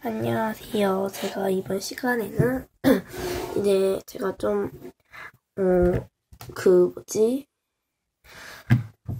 안녕하세요. 제가 이번 시간에는 이제 제가 좀, 어, 그 뭐지?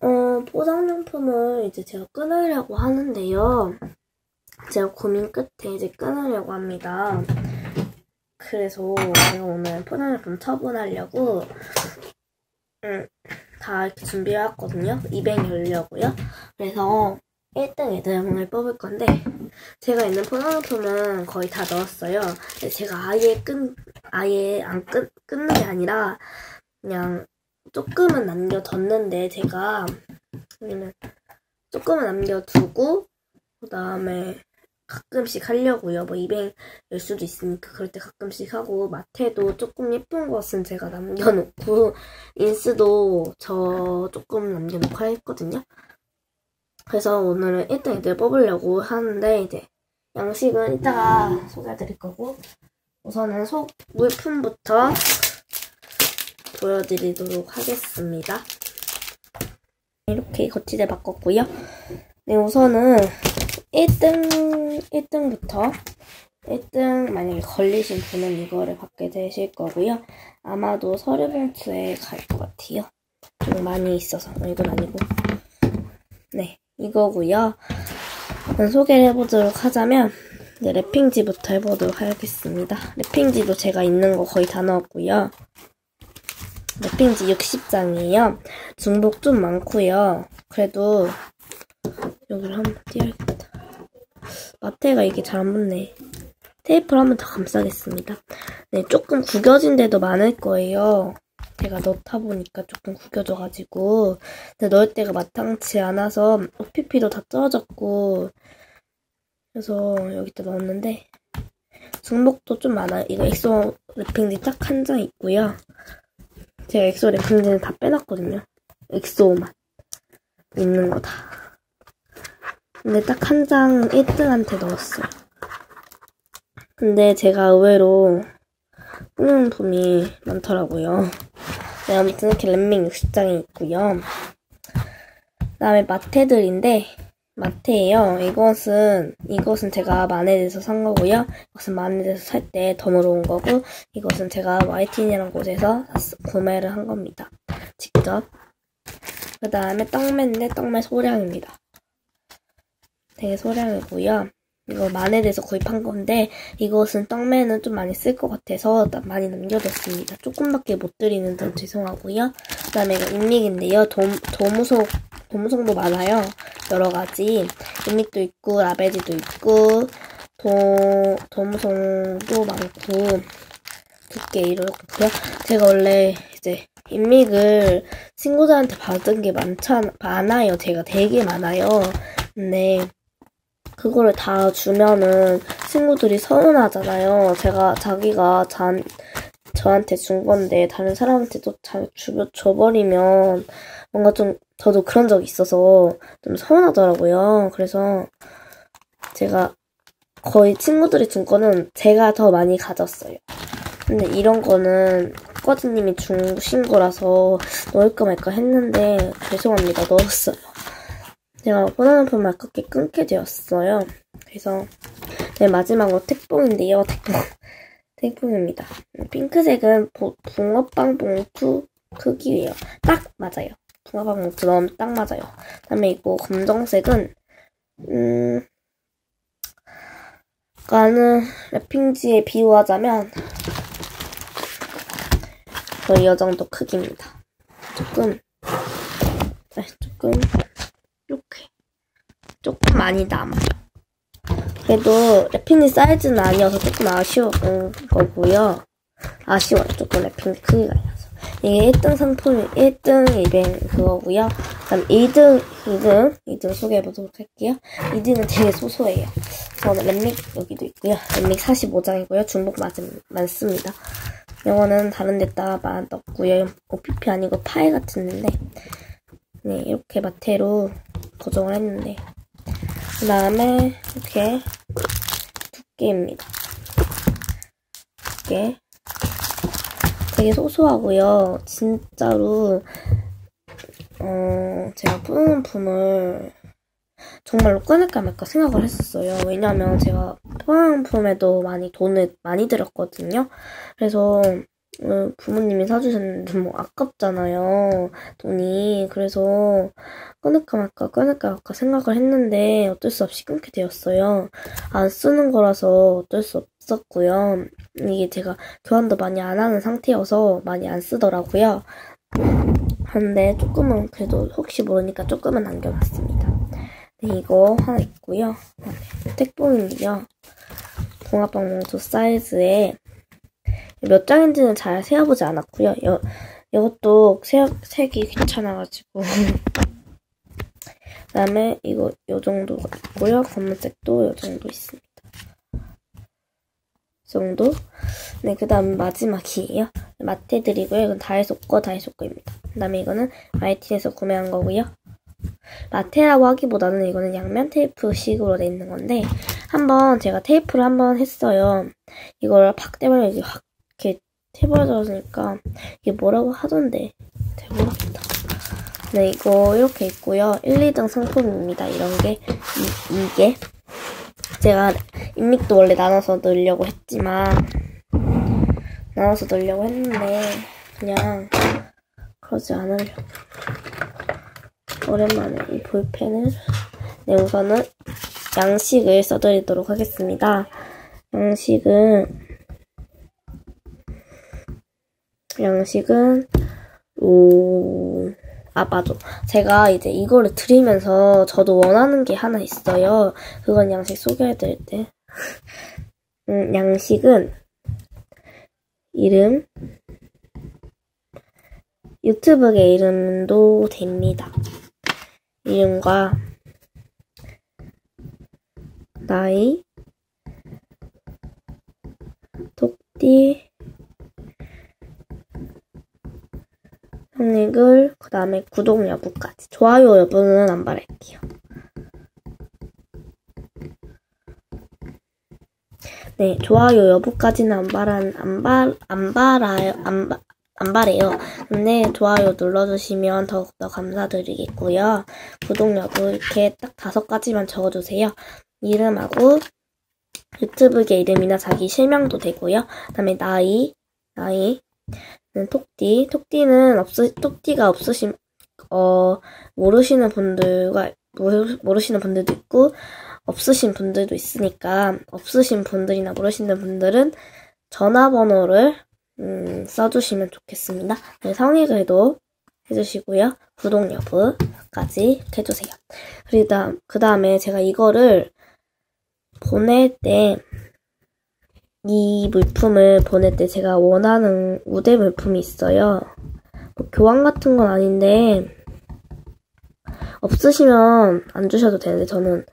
어, 포장용품을 이제 제가 끊으려고 하는데요. 제가 고민 끝에 이제 끊으려고 합니다. 그래서 제가 오늘 포장용품 처분하려고, 음, 다 이렇게 준비해왔거든요. 200 열려고요. 그래서 1등 애들을 뽑을 건데, 제가 있는 포장용품은 거의 다 넣었어요. 제가 아예 끈, 아예 안 끈, 끊는 게 아니라, 그냥 조금은 남겨뒀는데, 제가, 아니면 조금은 남겨두고, 그 다음에 가끔씩 하려고요. 뭐, 200열 수도 있으니까, 그럴 때 가끔씩 하고, 마트에도 조금 예쁜 것은 제가 남겨놓고, 인스도 저 조금 남겨놓고 했거든요. 그래서 오늘은 일단 이들 뽑으려고 하는데 이제 양식은 이따가 소개해드릴 거고 우선은 속 물품부터 보여드리도록 하겠습니다. 이렇게 거치대 바꿨고요. 네 우선은 1등 1등부터 1등 만약에 걸리신 분은 이거를 받게 되실 거고요. 아마도 서류 봉투에 갈 것 같아요. 좀 많이 있어서 이건 아니고 네 이거고요. 소개를 해보도록 하자면 네, 랩핑지부터 해보도록 하겠습니다. 랩핑지도 제가 있는 거 거의 다 넣었고요. 랩핑지 60장이에요. 중복 좀 많고요. 그래도 여기를 한번 띄워야겠다. 마테가 이게 잘 안 붙네. 테이프를 한번 더 감싸겠습니다. 네, 조금 구겨진 데도 많을 거예요. 제가 넣다 보니까 조금 구겨져가지고 근데 넣을 때가 마땅치 않아서 OPP도 다 떨어졌고 그래서 여기다 넣었는데 중복도 좀 많아요. 이거 엑소 랩핑지 딱 한 장 있고요. 제가 엑소 랩핑지는 다 빼놨거든요. 엑소만 있는 거다. 근데 딱 한 장 1등한테 넣었어요. 근데 제가 의외로 뿌용품이 많더라고요. 네, 아무튼 이렇게 랩밍 60장이 있고요. 그 다음에 마테들인데 마테예요. 이것은 이것은 제가 마넷에서 산 거고요. 이것은 마넷에서 살 때 덤으로 온 거고 이것은 제가 YTN이라는 곳에서 구매를 한 겁니다. 직접. 그 다음에 떡매인데 떡매 소량입니다. 되게 소량이고요. 이거 마넷에서 구입한 건데 이것은 떡매는 좀 많이 쓸 것 같아서 많이 남겨뒀습니다. 조금밖에 못 드리는 점 죄송하고요. 그 다음에 이거 인믹인데요. 도, 도무속, 도무송도 많아요. 여러 가지. 인믹도 있고 라베지도 있고 도, 도무송도 많고 두께 이렇고요. 제가 원래 이제 인믹을 친구들한테 받은 게 많잖아, 많아요. 제가 되게 많아요. 근데 그거를 다 주면은 친구들이 서운하잖아요. 제가 자기가 잔, 저한테 준 건데 다른 사람한테도 잘 주, 줘버리면 뭔가 좀 저도 그런 적이 있어서 좀 서운하더라고요. 그래서 제가 거의 친구들이 준 거는 제가 더 많이 가졌어요. 근데 이런 거는 꺼지님이 주신 거라서 넣을까 말까 했는데 죄송합니다. 넣었어요. 제가 포장용품 아깝게 끊게 되었어요. 그래서 네, 마지막으로 택봉인데요. 택봉. 택봉입니다. 핑크색은 보, 붕어빵 봉투 크기예요. 딱 맞아요. 붕어빵 봉투 넣으면 딱 맞아요. 그다음에 이거 검정색은 음 가는 랩핑지에 비유하자면 거의 이 정도 크기입니다. 조금 네, 조금 많이 남아요. 그래도 랩핑지 사이즈는 아니어서 조금 아쉬운 거고요. 아쉬워요. 조금 랩핑지 크기가 아니어서. 이게 1등 상품이 1등 이벤 그거고요. 그다음 2등, 2등, 2등 소개해보도록 할게요. 2등은 되게 소소해요. 저는 랩믹 여기도 있고요. 랩믹 45장이고요. 중복 맞음, 많습니다. 영어는 다른 데다가 넣었고요. OPP 아니고 파일 같은데 네, 이렇게 마테로 고정을 했는데 그 다음에 이렇게 두께입니다. 두께 되게 소소하고요. 진짜로 어 제가 뿌는 품을 정말로 끊을까 말까 생각을 했었어요. 왜냐면 제가 화장품에도 많이 돈을 많이 들였거든요. 그래서 어, 부모님이 사주셨는데 뭐 아깝잖아요. 돈이. 그래서 끊을까 말까 끊을까 말까 생각을 했는데 어쩔 수 없이 끊게 되었어요. 안 쓰는 거라서 어쩔 수 없었고요. 이게 제가 교환도 많이 안 하는 상태여서 많이 안 쓰더라고요. 근데 조금은 그래도 혹시 모르니까 조금은 남겨놨습니다. 네, 이거 하나 있고요. 택봉인데요. 봉투 사이즈에 몇 장인지는 잘 세어보지 않았고요. 여, 이것도 세, 색이 귀찮아가지고. 그 다음에 이거 요 정도 있고요. 검은색도 요 정도 있습니다. 이 정도. 네, 그 다음 마지막이에요. 마테드리고요. 이건 다이소 거 다이소 거입니다. 그 다음에 이거는 마이틴에서 구매한 거고요. 마테라고 하기보다는 이거는 양면 테이프식으로 돼 있는 건데 한번 제가 테이프를 한번 했어요. 이걸 팍 떼면 이게 확 해버려지니까 이게 뭐라고 하던데 잘 모르겠다. 네 이거 이렇게 있고요. 1, 2등 상품입니다. 이런 게 이, 이게 제가 인믹도 원래 나눠서 넣으려고 했지만 나눠서 넣으려고 했는데 그냥 그러지 않으려고 오랜만에 이 볼펜을 네 우선은 양식을 써드리도록 하겠습니다. 양식은 양식은 오, 아 맞아. 제가 이제 이거를 드리면서 저도 원하는 게 하나 있어요. 그건 양식 소개해드릴 때. 음, 양식은 이름 유튜브의 이름도 됩니다. 이름과 나이 독띠 형익을 그 다음에 구독 여부까지 좋아요 여부는 안 바랄게요. 네, 좋아요 여부까지는 안 바란 안 바, 안 바라요 안, 바, 안 바래요. 근데 좋아요 눌러주시면 더욱더 감사드리겠고요. 구독 여부 이렇게 딱 다섯 가지만 적어주세요. 이름하고 유튜브계 이름이나 자기 실명도 되고요. 그 다음에 나이, 나이, 톡띠. 톡띠는 없으, 톡띠가 없으신, 어, 모르시는 분들과, 모르, 모르시는 분들도 있고, 없으신 분들도 있으니까, 없으신 분들이나 모르시는 분들은 전화번호를, 음, 써주시면 좋겠습니다. 네, 성의 글도 해주시고요. 구독 여부까지 해주세요. 그리고 그 다음에 제가 이거를 보낼 때, 이 물품을 보낼 때 제가 원하는 우대 물품이 있어요. 뭐 교환 같은 건 아닌데 없으시면 안 주셔도 되는데 저는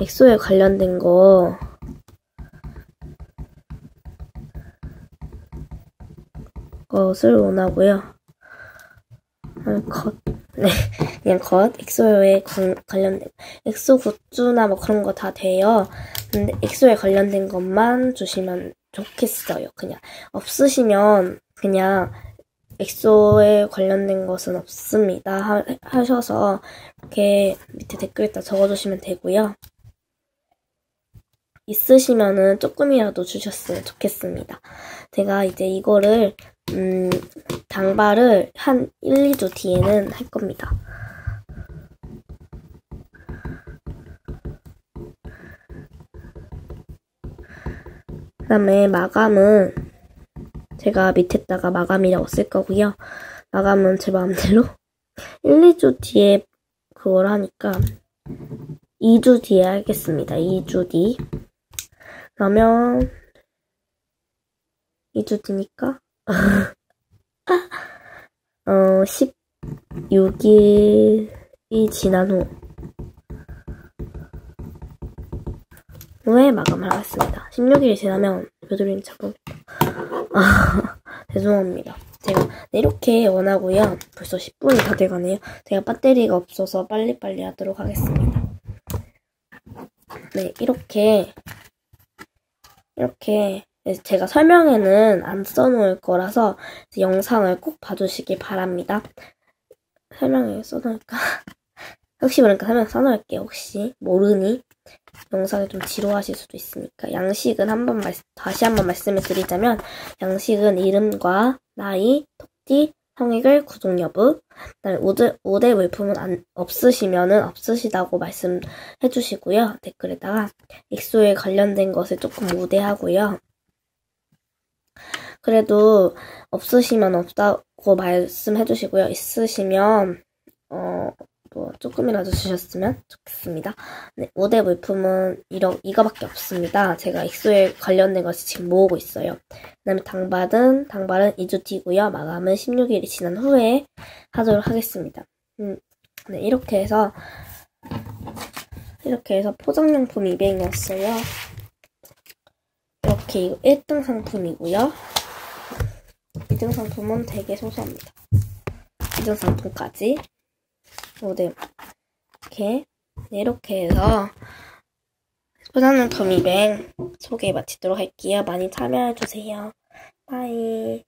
엑소에 관련된 거 것을 원하고요. 컷. 네, 그냥 컷. 엑소에 관련된 엑소 굿즈나 뭐 그런 거 다 돼요. 근데 엑소에 관련된 것만 주시면 좋겠어요. 그냥 없으시면 그냥 엑소에 관련된 것은 없습니다. 하, 하셔서 이렇게 밑에 댓글에다 적어주시면 되고요. 있으시면은 조금이라도 주셨으면 좋겠습니다. 제가 이제 이거를 음, 당발을 한 1, 2주 뒤에는 할 겁니다. 그 다음에 마감은 제가 밑에다가 마감이라고 쓸 거고요. 마감은 제 마음대로 1, 2주 뒤에 그걸 하니까 2주 뒤에 하겠습니다. 2주 뒤. 그러면 2주 뒤니까 어 16일이 지난 후 후에 마감을 하겠습니다. 16일이 지나면 벼드림 잡아겠다 아, 죄송합니다. 제가 네, 이렇게 원하고요. 벌써 10분이 다 돼가네요. 제가 배터리가 없어서 빨리빨리 하도록 하겠습니다. 네, 이렇게 이렇게 제가 설명에는 안 써놓을 거라서 영상을 꼭 봐주시기 바랍니다. 설명에 써놓을까? 혹시 모르니까 설명 써놓을게요. 혹시 모르니 영상이 좀 지루하실 수도 있으니까 양식은 한번 다시 한번 말씀을 드리자면 양식은 이름과 나이, 토끼, 성액을 구독 여부, 그다음에 5대, 5대 물품은 안, 없으시면은 없으시다고 말씀해 주시고요. 댓글에다가 익소에 관련된 것을 조금 우대하고요. 그래도 없으시면 없다고 말씀해 주시고요. 있으시면 어, 뭐 조금이라도 주셨으면 좋겠습니다. 네, 5대 물품은 이러, 이거밖에 없습니다. 제가 익소에 관련된 것을 지금 모으고 있어요. 그 다음에 당발은 당발은 2주 뒤고요. 마감은 16일이 지난 후에 하도록 하겠습니다. 음, 네, 이렇게 해서 이렇게 해서 포장용품 200이었어요. 이렇게 이거 1등 상품이고요. 2등 상품은 되게 소소합니다. 2등 상품까지. 어, 네. 이렇게, 네, 이렇게 해서 포장용품 200 소개 마치도록 할게요. 많이 참여해주세요. 바이.